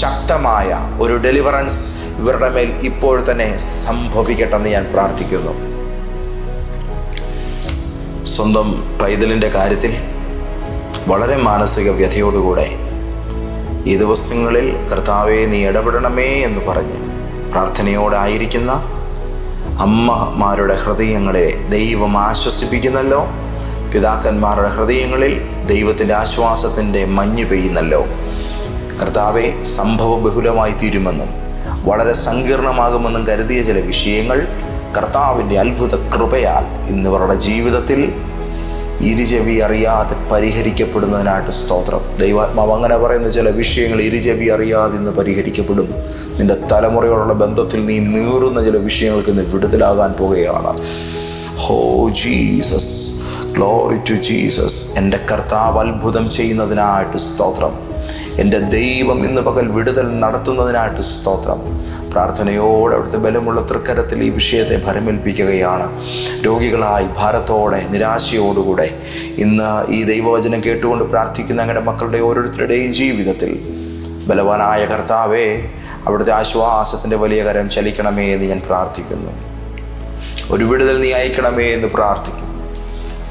ശക്തമായ ഒരു ഡെലിവറൻസ് ഇവരുടെ മേൽ ഇപ്പോൾ തന്നെ സംഭവിക്കട്ടെ എന്ന് ഞാൻ പ്രാർത്ഥിക്കുന്നു. സ്വന്തം പൈതലിന്റെ കാര്യത്തിൽ വളരെ മാനസിക വ്യഥയോടുകൂടെ ഈ ദിവസങ്ങളിൽ കർത്താവെ നീ ഇടപെടണമേ എന്ന് പറഞ്ഞ് പ്രാർത്ഥനയോടായിരിക്കുന്ന അമ്മമാരുടെ ഹൃദയങ്ങളെ ദൈവം ആശ്വസിപ്പിക്കുന്നല്ലോ. പിതാക്കന്മാരുടെ ഹൃദയങ്ങളിൽ ദൈവത്തിന്റെ ആശ്വാസത്തിന്റെ മഞ്ഞ് പെയ്യുന്നല്ലോ. കർത്താവെ സംഭവ ബഹുലമായി തീരുമെന്നും വളരെ സങ്കീർണമാകുമെന്നും കരുതിയ ചില വിഷയങ്ങൾ കർത്താവിന്റെ അത്ഭുത കൃപയാൽ ഇന്നിവരുടെ ജീവിതത്തിൽ ഇരുചെവി അറിയാതെ പരിഹരിക്കപ്പെടുന്നതിനായിട്ട് സ്തോത്രം. ദൈവാത്മാവ് അങ്ങനെ പറയുന്ന ചില വിഷയങ്ങൾ ഇരുചെവി അറിയാതെ ഇന്ന് പരിഹരിക്കപ്പെടും. നിന്റെ തലമുറയോടുള്ള ബന്ധത്തിൽ നീ നീറുന്ന ചില വിഷയങ്ങൾക്ക് ഇന്ന് വിടുതലാകാൻ പോവുകയാണ് ഹോ ജീസസ് ഗ്ലോറി ടു ജീസസ്. എന്റെ കർത്താവ് അത്ഭുതം ചെയ്യുന്നതിനായിട്ട് സ്തോത്രം. എന്റെ ദൈവം ഇന്ന് പകൽ വിടുതൽ നടത്തുന്നതിനായിട്ട് സ്തോത്രം. പ്രാർത്ഥനയോടെ അവിടുത്തെ ബലമുള്ള തൃക്കരത്തിൽ ഈ വിഷയത്തെ ഭരമേൽപ്പിക്കുകയാണ്. രോഗികളായി ഭാരത്തോടെ നിരാശയോടുകൂടെ ഇന്ന് ഈ ദൈവവചനം കേട്ടുകൊണ്ട് പ്രാർത്ഥിക്കുന്ന ഞങ്ങളുടെ മക്കളുടെ ഓരോരുത്തരുടെയും ജീവിതത്തിൽ ബലവാനായ കർത്താവേ അവിടുത്തെ ആശ്വാസത്തിന്റെ വലിയ കരം ചലിക്കണമേ എന്ന് ഞാൻ പ്രാർത്ഥിക്കുന്നു. ഒരു വിടുതൽ നീ അയക്കണമേ എന്ന് പ്രാർത്ഥിക്കുന്നു.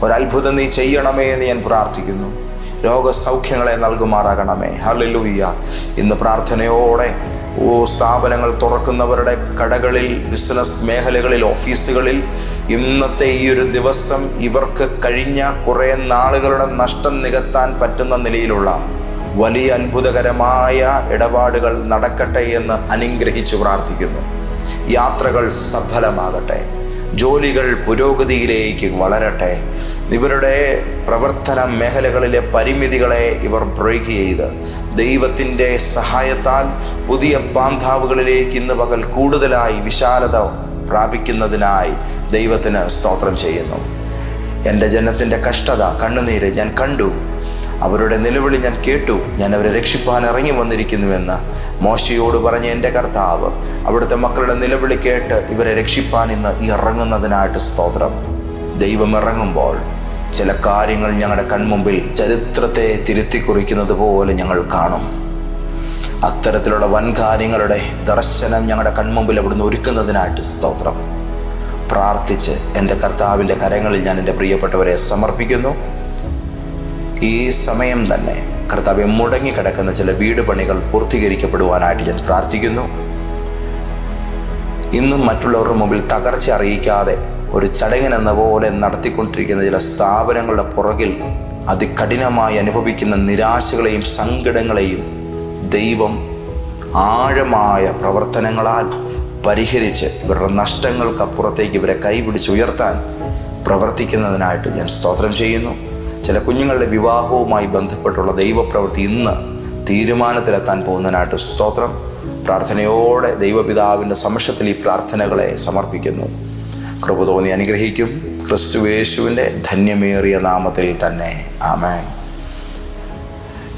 ഒരത്ഭുതം നീ ചെയ്യണമേ എന്ന് ഞാൻ പ്രാർത്ഥിക്കുന്നു. രോഗസൗഖ്യങ്ങളെ നൽകുമാറാകണമേ. ഹല്ലേലൂയ. ഇന്ന് പ്രാർത്ഥനയോടെ ഓ സ്ഥാപനങ്ങൾ തുറക്കുന്നവരുടെ കടകളിൽ ബിസിനസ് മേഖലകളിൽ ഓഫീസുകളിൽ ഇന്നത്തെ ഈ ഒരു ദിവസം ഇവർക്ക് കഴിഞ്ഞ കുറേ നാളുകളുടെ നഷ്ടം നികത്താൻ പറ്റുന്ന നിലയിലുള്ള വലിയ അത്ഭുതകരമായ ഇടപാടുകൾ നടക്കട്ടെ എന്ന് അനുഗ്രഹിച്ചു പ്രാർത്ഥിക്കുന്നു. യാത്രകൾ സഫലമാകട്ടെ. ജോലികൾ പുരോഗതിയിലേക്ക് വളരട്ടെ. ഇവരുടെ പ്രവർത്തന മേഖലകളിലെ പരിമിതികളെ ഇവർ ബ്രേക്ക് ചെയ്ത് ദൈവത്തിന്റെ സഹായത്താൽ പുതിയ ബാന്ധാവുകളിലേക്ക് ഇന്ന് പകൽ കൂടുതലായി വിശാലത പ്രാപിക്കുന്നതിനായി ദൈവത്തിന് സ്തോത്രം ചെയ്യുന്നു. എന്റെ ജനത്തിന്റെ കഷ്ടത കണ്ണുനീര് ഞാൻ കണ്ടു. അവരുടെ നിലവിളി ഞാൻ കേട്ടു. ഞാൻ അവരെ രക്ഷിപ്പാൻ ഇറങ്ങി വന്നിരിക്കുന്നുവെന്ന് മോശയോട് പറഞ്ഞ എന്റെ കർത്താവ് അവിടുത്തെ മക്കളുടെ നിലവിളി കേട്ട് ഇവരെ രക്ഷിപ്പാൻ ഇന്ന് ഇറങ്ങുന്നതിനായിട്ട് സ്തോത്രം. ദൈവം ഇറങ്ങുമ്പോൾ ചില കാര്യങ്ങൾ ഞങ്ങളുടെ കൺമുമ്പിൽ ചരിത്രത്തെ തിരുത്തി കുറിക്കുന്നത് പോലെ ഞങ്ങൾ കാണും. അത്തരത്തിലുള്ള വൻ കാര്യങ്ങളുടെ ദർശനം ഞങ്ങളുടെ കൺമുമ്പിൽ അവിടുന്ന് ഒരുക്കുന്നതിനായിട്ട് സ്തോത്രം. പ്രാർത്ഥിച്ച് എന്റെ കർത്താവിന്റെ കരങ്ങളിൽ ഞാൻ എന്റെ പ്രിയപ്പെട്ടവരെ സമർപ്പിക്കുന്നു. ഈ സമയം തന്നെ കർത്താവെ മുടങ്ങിക്കിടക്കുന്ന ചില വീട് പണികൾ പൂർത്തീകരിക്കപ്പെടുവാനായിട്ട് ഞാൻ പ്രാർത്ഥിക്കുന്നു. ഇന്നും മറ്റുള്ളവരുടെ മുമ്പിൽ തകർച്ച അറിയിക്കാതെ ഒരു ചടങ്ങിനെന്ന പോലെ നടത്തിക്കൊണ്ടിരിക്കുന്ന ചില സ്ഥാപനങ്ങളുടെ പുറകിൽ അതികഠിനമായി അനുഭവിക്കുന്ന നിരാശകളെയും സങ്കടങ്ങളെയും ദൈവം ആഴമായ പ്രവർത്തനങ്ങളാൽ പരിഹരിച്ച് ഇവരുടെ നഷ്ടങ്ങൾക്കപ്പുറത്തേക്ക് ഇവരെ കൈപിടിച്ച് ഉയർത്താൻ പ്രവർത്തിക്കുന്നതിനായിട്ട് ഞാൻ സ്തോത്രം ചെയ്യുന്നു. ചില കുഞ്ഞുങ്ങളുടെ വിവാഹവുമായി ബന്ധപ്പെട്ടുള്ള ദൈവപ്രവൃത്തി ഇന്ന് തീരുമാനത്തിലെത്താൻ പോകുന്നതിനായിട്ട് സ്തോത്രം. പ്രാർത്ഥനയോടെ ദൈവപിതാവിന്റെ സമക്ഷത്തിൽ ഈ പ്രാർത്ഥനകളെ സമർപ്പിക്കുന്നു. കൃപ തോന്നി അനുഗ്രഹിക്കും. ക്രിസ്തു യേശുവിന്റെ ധന്യമേറിയ നാമത്തിൽ തന്നെ. ആമേ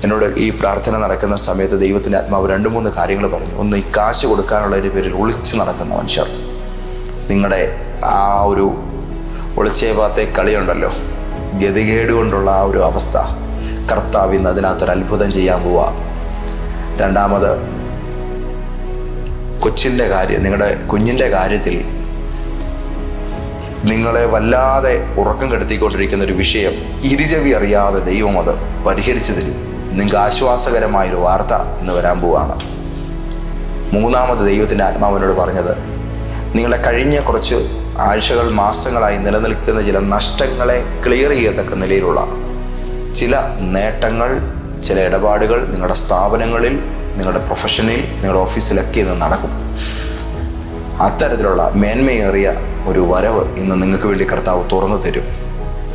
എന്നോട് ഈ പ്രാർത്ഥന നടക്കുന്ന സമയത്ത് ദൈവത്തിന്റെ ആത്മാവ് രണ്ട് മൂന്ന് കാര്യങ്ങൾ പറഞ്ഞു. ഒന്ന് ഈ കാശ് കൊടുക്കാനുള്ളതിന്റെ പേരിൽ ഒളിച്ച് നടക്കുന്ന മനുഷ്യർ. നിങ്ങളുടെ ആ ഒരു ഒളിച്ചേപാത്തെ കളിയുണ്ടല്ലോ. ഗതികേട് കൊണ്ടുള്ള ആ ഒരു അവസ്ഥ. കർത്താവ് ഇന്ന് അതിനകത്തൊരു അത്ഭുതം ചെയ്യാൻ പോവാ. രണ്ടാമത് കൊച്ചിന്റെ കാര്യം നിങ്ങളുടെ കുഞ്ഞിന്റെ കാര്യത്തിൽ നിങ്ങളെ വല്ലാതെ ഉറക്കം കെടുത്തിക്കൊണ്ടിരിക്കുന്ന ഒരു വിഷയം ഇരുചവി അറിയാതെ ദൈവം അത് പരിഹരിച്ചു തരും. നിങ്ങൾക്ക് ആശ്വാസകരമായൊരു വാർത്ത ഇന്ന് വരാൻ പോവാണ്. മൂന്നാമത് ദൈവത്തിന്റെ ആത്മാവിനോട് പറഞ്ഞത് നിങ്ങളെ കഴിഞ്ഞ കുറച്ച് ആഴ്ചകൾ മാസങ്ങളായി നിലനിൽക്കുന്ന ചില നഷ്ടങ്ങളെ ക്ലിയർ ചെയ്യത്തക്ക നിലയിലുള്ള ചില നേട്ടങ്ങൾ ചില ഇടപാടുകൾ നിങ്ങളുടെ സ്ഥാപനങ്ങളിൽ നിങ്ങളുടെ പ്രൊഫഷനിൽ നിങ്ങളുടെ ഓഫീസിലൊക്കെ ഇന്ന് നടക്കും. അത്തരത്തിലുള്ള മേന്മയേറിയ ഒരു വരവ് ഇന്ന് നിങ്ങൾക്ക് വേണ്ടി കർത്താവ് തുറന്നു തരും.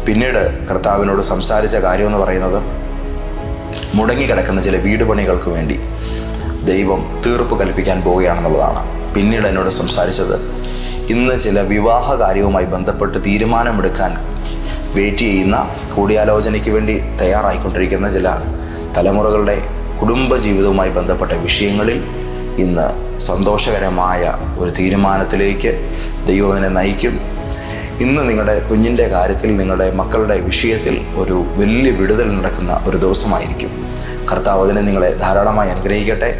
പിന്നീട് കർത്താവിനോട് സംസാരിച്ച കാര്യമെന്ന് പറയുന്നത് മുടങ്ങിക്കിടക്കുന്ന ചില വീട് പണികൾക്ക് വേണ്ടി ദൈവം തീർപ്പ് കൽപ്പിക്കാൻ പോവുകയാണെന്നുള്ളതാണ്. പിന്നീട് എന്നോട് സംസാരിച്ചത് ഇന്ന് ചില വിവാഹ കാര്യവുമായി ബന്ധപ്പെട്ട് തീരുമാനമെടുക്കാൻ വെയിറ്റ് ചെയ്യുന്ന കൂടിയാലോചനയ്ക്ക് വേണ്ടി തയ്യാറായിക്കൊണ്ടിരിക്കുന്ന ചില തലമുറകളുടെ കുടുംബജീവിതവുമായി ബന്ധപ്പെട്ട വിഷയങ്ങളിൽ ഇന്ന് സന്തോഷകരമായ ഒരു തീരുമാനത്തിലേക്ക് ദൈവം അതിനെ നയിക്കും. ഇന്ന് നിങ്ങളുടെ കുഞ്ഞിന്റെ കാര്യത്തിൽ നിങ്ങളുടെ മക്കളുടെ വിഷയത്തിൽ ഒരു വലിയ വിടുതൽ നടക്കുന്ന ഒരു ദിവസമായിരിക്കും. കർത്താവ് അതിനെ നിങ്ങളെ ധാരാളമായി അനുഗ്രഹിക്കട്ടെ.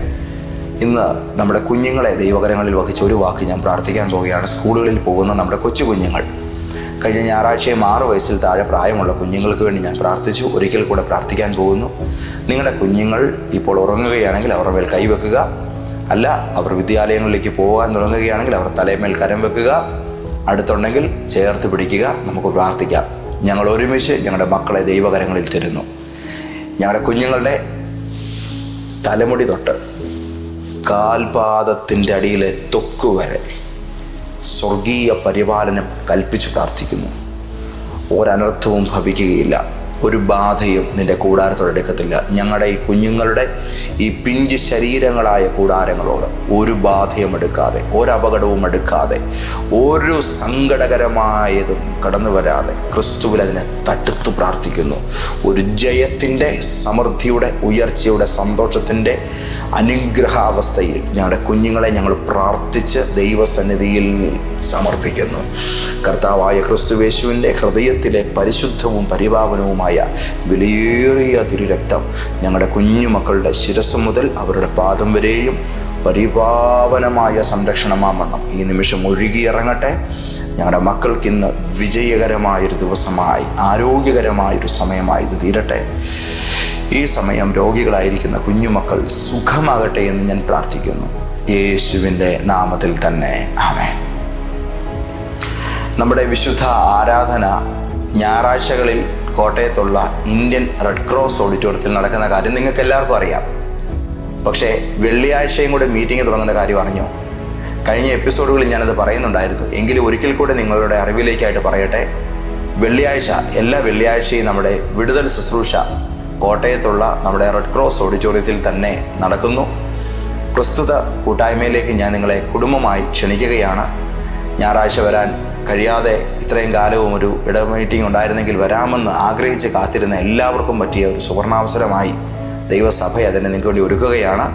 ഇന്ന് നമ്മുടെ കുഞ്ഞുങ്ങളെ ദൈവകരങ്ങളിൽ വഹിച്ച ഒരു വാക്ക് ഞാൻ പ്രാർത്ഥിക്കാൻ പോവുകയാണ്. സ്കൂളുകളിൽ പോകുന്ന നമ്മുടെ കൊച്ചു കുഞ്ഞുങ്ങൾ. കഴിഞ്ഞ ഞായറാഴ്ചയും ആറ് വയസ്സിൽ താഴെ പ്രായമുള്ള കുഞ്ഞുങ്ങൾക്ക് വേണ്ടി ഞാൻ പ്രാർത്ഥിച്ചു. ഒരിക്കൽ കൂടെ പ്രാർത്ഥിക്കാൻ പോകുന്നു. നിങ്ങളുടെ കുഞ്ഞുങ്ങൾ ഇപ്പോൾ ഉറങ്ങുകയാണെങ്കിൽ അവരുടെ മേൽ കൈവെക്കുക. അല്ല അവർ വിദ്യാലയങ്ങളിലേക്ക് പോകാൻ തുടങ്ങുകയാണെങ്കിൽ അവർ തലയമേൽ കരം വെക്കുക അടുത്തുണ്ടെങ്കിൽ ചേർത്ത് പിടിക്കുക നമുക്ക് പ്രാർത്ഥിക്കാം. ഞങ്ങൾ ഒരുമിച്ച് ഞങ്ങളുടെ മക്കളെ ദൈവകരങ്ങളിൽ തരുന്നു. ഞങ്ങളുടെ കുഞ്ഞുങ്ങളുടെ തലമുടി തൊട്ട് കാൽപാദത്തിന്റെ അടിയിലെ തൊക്കു വരെ സ്വർഗീയ പരിപാലനം കൽപ്പിച്ചു പ്രാർത്ഥിക്കുന്നു. ഒരനർത്ഥവും ഭവിക്കുകയില്ല. ഒരു ബാധയും നിന്റെ കൂടാരത്തോടെടുക്കത്തില്ല ഞങ്ങളുടെ ഈ കുഞ്ഞുങ്ങളുടെ ഈ പിഞ്ച് ശരീരങ്ങളായ കൂടാരങ്ങളോട് ഒരു ബാധയും എടുക്കാതെ ഒരപകടവും എടുക്കാതെ ഒരു സങ്കടകരമായതും കടന്നു വരാതെ ക്രിസ്തുവിൽ അതിനെ തട്ടുത്തു പ്രാർത്ഥിക്കുന്നു. ഒരു ജയത്തിന്റെ സമൃദ്ധിയുടെ ഉയർച്ചയുടെ സന്തോഷത്തിന്റെ അനുഗ്രഹാവസ്ഥയിൽ ഞങ്ങളുടെ കുഞ്ഞുങ്ങളെ ഞങ്ങൾ പ്രാർത്ഥിച്ച് ദൈവസന്നിധിയിൽ സമർപ്പിക്കുന്നു. കർത്താവായ ക്രിസ്തുവേശുവിന്റെ ഹൃദയത്തിലെ പരിശുദ്ധവും പരിപാവനവുമായ വിലയേറിയ തിരുരക്തം ഞങ്ങളുടെ കുഞ്ഞുമക്കളുടെ ശിരസ് മുതൽ അവരുടെ പാദം വരെയും പരിപാവനമായ സംരക്ഷണമാവണ്ണം ഈ നിമിഷം ഒഴുകിയിറങ്ങട്ടെ. ഞങ്ങളുടെ മക്കൾക്ക് ഇന്ന് വിജയകരമായൊരു ദിവസമായി ആരോഗ്യകരമായൊരു സമയമായി ഇത് തീരട്ടെ. ഈ സമയം രോഗികളായിരിക്കുന്ന കുഞ്ഞുമക്കൾ സുഖമാകട്ടെ എന്ന് ഞാൻ പ്രാർത്ഥിക്കുന്നു. യേശുവിന്റെ നാമത്തിൽ തന്നെ. ആമേ നമ്മുടെ വിശുദ്ധ ആരാധന ഞായറാഴ്ചകളിൽ കോട്ടയത്തുള്ള ഇന്ത്യൻ റെഡ് ക്രോസ് ഓഡിറ്റോറിയത്തിൽ നടക്കുന്ന കാര്യം നിങ്ങൾക്ക് എല്ലാവർക്കും അറിയാം. പക്ഷേ വെള്ളിയാഴ്ചയും കൂടെ മീറ്റിംഗ് തുടങ്ങുന്ന കാര്യം അറിഞ്ഞോ? കഴിഞ്ഞ എപ്പിസോഡുകളിൽ ഞാനത് പറയുന്നുണ്ടായിരുന്നു. എങ്കിലും ഒരിക്കൽ കൂടെ നിങ്ങളുടെ അറിവിലേക്കായിട്ട് പറയട്ടെ. വെള്ളിയാഴ്ച എല്ലാ വെള്ളിയാഴ്ചയും നമ്മുടെ വിടുതൽ ശുശ്രൂഷ കോട്ടയത്തുള്ള നമ്മുടെ റെഡ് ക്രോസ് ഓഡിറ്റോറിയത്തിൽ തന്നെ നടക്കുന്നു. പ്രസ്തുത കൂട്ടായ്മയിലേക്ക് ഞാൻ നിങ്ങളെ കുടുംബമായി ക്ഷണിക്കുകയാണ്. ഞായറാഴ്ച വരാൻ കഴിയാതെ ഇത്രയും കാലവും ഒരു ഇട മീറ്റിംഗ് ഉണ്ടായിരുന്നെങ്കിൽ വരാമെന്ന് ആഗ്രഹിച്ച് കാത്തിരുന്ന എല്ലാവർക്കും പറ്റിയ ഒരു സുവർണാവസരമായി ദൈവസഭ അതിനെ നിങ്ങൾക്ക് വേണ്ടി ഒരുക്കുകയാണ്.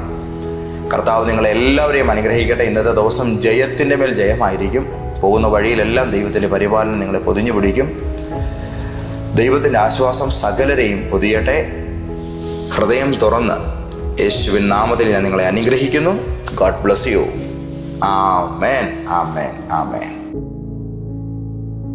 കർത്താവ് നിങ്ങളെ എല്ലാവരെയും അനുഗ്രഹിക്കട്ടെ. ഇന്നത്തെ ദിവസം ജയത്തിന്റെ മേൽ ജയമായിരിക്കും. പോകുന്ന വഴിയിലെല്ലാം ദൈവത്തിന്റെ പരിപാലനം നിങ്ങളെ പൊതിഞ്ഞു പിടിക്കും. ദൈവത്തിന്റെ ആശ്വാസം സകലരെയും പൊതിയട്ടെ. ഹൃദയം തുറന്ന് യേശുവിൻ നാമത്തിൽ ഞാൻ നിങ്ങളെ അനുഗ്രഹിക്കുന്നു. ഗോഡ് ബ്ലസ് യു ആ മേൻ ആ മേൻ ആ മേൻ